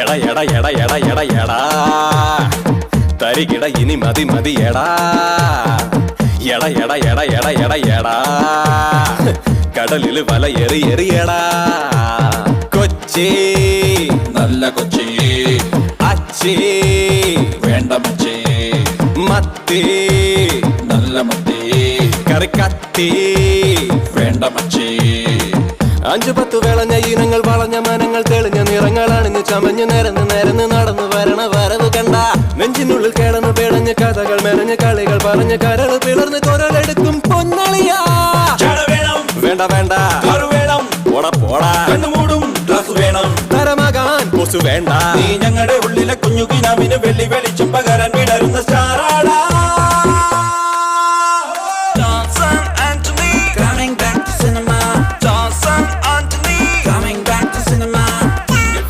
എട എട എട എട എട എടാ. തരികിട ഇനി മതി മതി എടാ. എട എട എട എട എട എടാ. കടലിൽ വല എറി എറിയടാ കൊച്ചി നല്ല കൊച്ചി. അച്ചി വേണ്ട മച്ചി. മത്തി നല്ല മത്തി. കറിക്കത്തി വേണ്ട മച്ചി. അഞ്ചു പത്ത് വിളഞ്ഞ ഇനങ്ങൾ വളഞ്ഞ മനങ്ങൾ തെളിഞ്ഞ ചമഞ്ഞു ചമഞ്ഞ് നിരന്ന് നിരന്ന് നടന്നു വരണ വരവ് കണ്ട. നെഞ്ചിനുള്ളിൽ കിടന്ന് പിടഞ്ഞ് കഥകൾ മെനഞ്ഞ് കളികൾ പറഞ്ഞ് കരൾ പിളർന്ന് കൊരലെടുക്കും പൊന്നളിയാ. വേണ്ട വേണ്ട. പോടാ പോടാ. കണ്ണുമൂടും ഗ്ലാസ് വേണം. തരമകാൻ കൊസു വേണ്ട. നീ ഞങ്ങളുടെ ഉള്ളിലെ കുഞ്ഞു കിനാമിന് വെള്ളി വെളിച്ചം പകരാൻ വിടരുന്ന സ്റ്റാറാടാ.